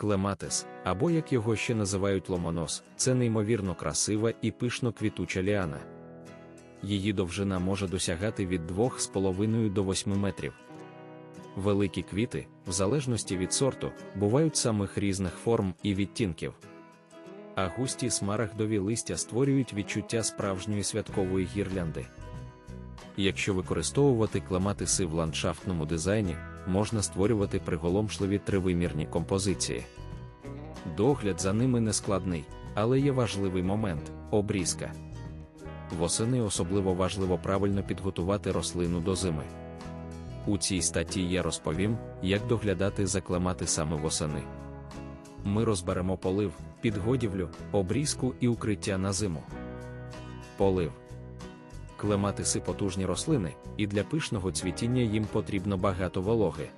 Клематис, або як його ще називають ломонос, це неймовірно красива і пишно квітуча ліана. Її довжина може досягати від 2,5 до 8 метрів. Великі квіти, в залежності від сорту, бувають самих різних форм і відтінків. А густі смарагдові листя створюють відчуття справжньої святкової гірлянди. Якщо використовувати клематиси в ландшафтному дизайні, можна створювати приголомшливі тривимірні композиції. Догляд за ними не складний, але є важливий момент обрізка. Восени особливо важливо правильно підготувати рослину до зими. У цій статті я розповім, як доглядати за клематисами восени. Ми розберемо полив, підгодівлю, обрізку і укриття на зиму. Полив. Клематиси потужні рослини, і для пишного цвітіння їм потрібно багато вологи.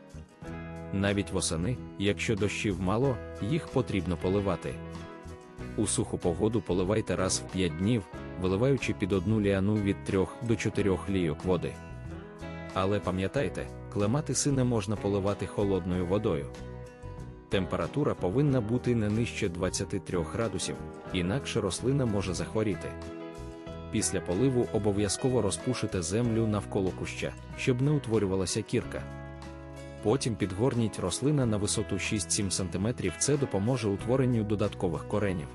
Навіть восени, якщо дощів мало, їх потрібно поливати. У суху погоду поливайте раз в 5 днів, виливаючи під одну ліану від 3 до 4 лійок води. Але пам'ятайте, клематиси не можна поливати холодною водою. Температура повинна бути не нижче 23 градусів, інакше рослина може захворіти. Після поливу обов'язково розпушите землю навколо куща, щоб не утворювалася кірка. Потім підгорніть рослина на висоту 6-7 см, це допоможе утворенню додаткових коренів.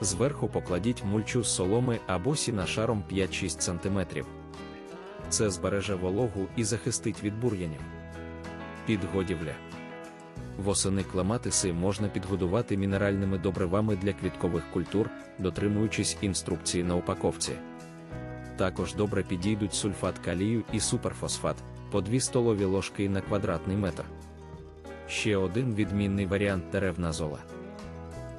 Зверху покладіть мульчу з соломи або сіна шаром 5-6 см. Це збереже вологу і захистить від бур'янів. Підгодівля. Восени клематиси можна підгодувати мінеральними добривами для квіткових культур, дотримуючись інструкції на упаковці. Також добре підійдуть сульфат калію і суперфосфат по 2 столові ложки на квадратний метр. Ще один відмінний варіант деревна зола.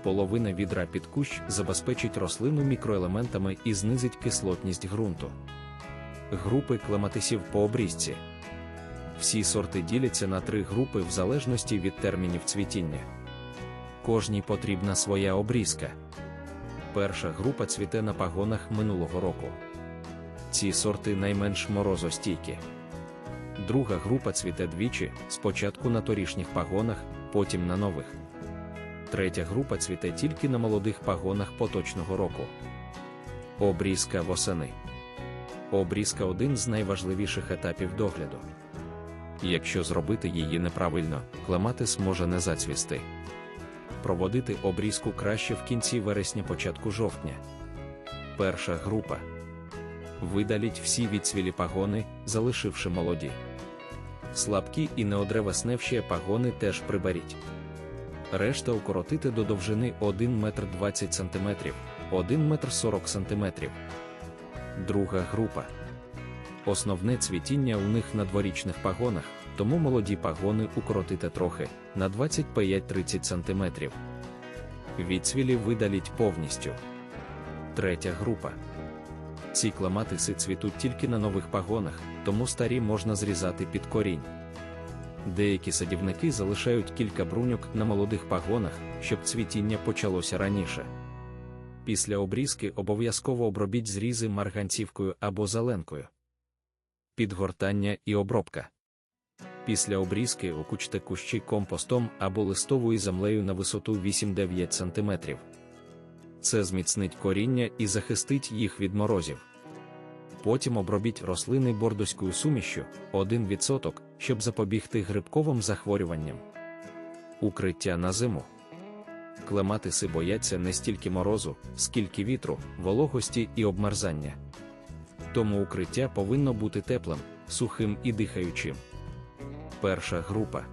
Половина відра під кущ забезпечить рослину мікроелементами і знизить кислотність ґрунту. Групи клематисів по обрізці. Всі сорти діляться на три групи в залежності від термінів цвітіння. Кожній потрібна своя обрізка. Перша група цвіте на пагонах минулого року. Ці сорти найменш морозостійкі. Друга група цвіте двічі, спочатку на торішніх пагонах, потім на нових. Третя група цвіте тільки на молодих пагонах поточного року. Обрізка восени. Обрізка один з найважливіших етапів догляду. Якщо зробити її неправильно, клематис може не зацвісти. Проводити обрізку краще в кінці вересня початку жовтня. Перша група. Видаліть всі відцвілі пагони, залишивши молоді. Слабкі і неодревесневші пагони теж приберіть. Решта укоротити до довжини 1 метр 20 см, 1 метр 40 см. Друга група. Основне цвітіння у них на дворічних пагонах, тому молоді пагони укоротите трохи на 25-30 см. Відцвілі видаліть повністю. Третя група. Ці кламатиси цвітуть тільки на нових пагонах, тому старі можна зрізати під корінь. Деякі садівники залишають кілька бруньок на молодих пагонах, щоб цвітіння почалося раніше. Після обрізки обов'язково обробіть зрізи марганцівкою або зеленкою. Підгортання і обробка. Після обрізки окучте кущі компостом або листовою землею на висоту 8-9 см. Це зміцнить коріння і захистить їх від морозів. Потім обробіть рослини бордоською сумішю 1%, щоб запобігти грибковим захворюванням. Укриття на зиму. Клематиси бояться не стільки морозу, скільки вітру, вологості і обмерзання. Тому укриття повинно бути теплим, сухим і дихаючим. Перша група.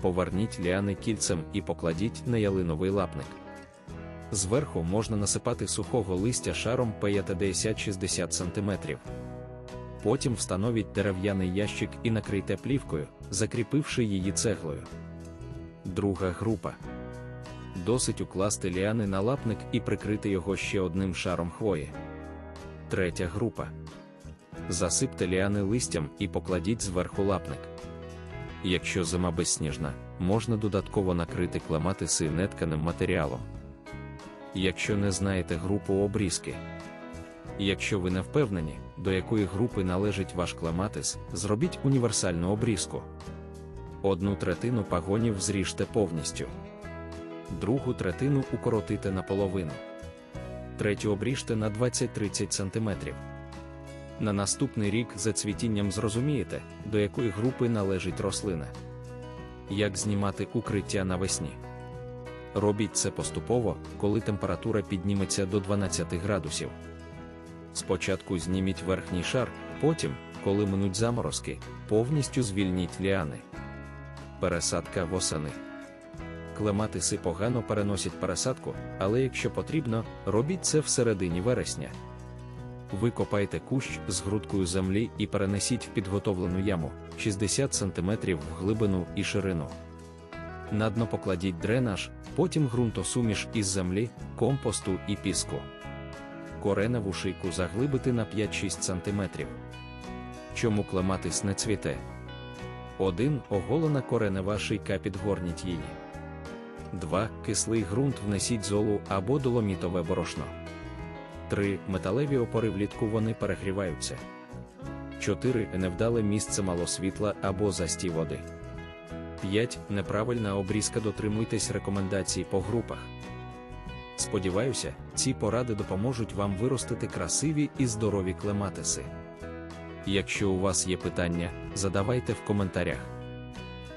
Поверніть ліани кільцем і покладіть на ялиновий лапник. Зверху можна насипати сухого листя шаром 50-60 см. Потім встановіть дерев'яний ящик і накрийте плівкою, закріпивши її цеглою. Друга група. Досить укласти ліани на лапник і прикрити його ще одним шаром хвої. Третя група. Засипте ліани листям і покладіть зверху лапник. Якщо зима безсніжна, можна додатково накрити клематиси нетканим матеріалом. Якщо не знаєте групу обрізки. Якщо ви не впевнені, до якої групи належить ваш клематис, зробіть універсальну обрізку. Одну третину пагонів зріжте повністю. Другу третину укоротите наполовину. Третю обріжте на 20-30 см. На наступний рік за цвітінням зрозумієте, до якої групи належить рослина. Як знімати укриття навесні? Робіть це поступово, коли температура підніметься до 12 градусів. Спочатку зніміть верхній шар, потім, коли минуть заморозки, повністю звільніть ліани. Пересадка восени. Клематиси погано переносять пересадку, але якщо потрібно, робіть це всередині вересня. Викопайте кущ з грудкою землі і перенесіть в підготовлену яму 60 см в глибину і ширину. На дно покладіть дренаж, потім ґрунтосуміш із землі, компосту і піску. Кореневу шийку заглибити на 5-6 см. Чому клематис не цвіте? 1. Оголена коренева шийка підгорніть її. 2. Кислий ґрунт внесіть золу або доломітове борошно. 3. Металеві опори влітку вони перегріваються. 4. Невдале місце мало світла або застій води. 5. Неправильна обрізка дотримуйтесь рекомендацій по групах. Сподіваюся, ці поради допоможуть вам виростити красиві і здорові клематиси. Якщо у вас є питання, задавайте в коментарях.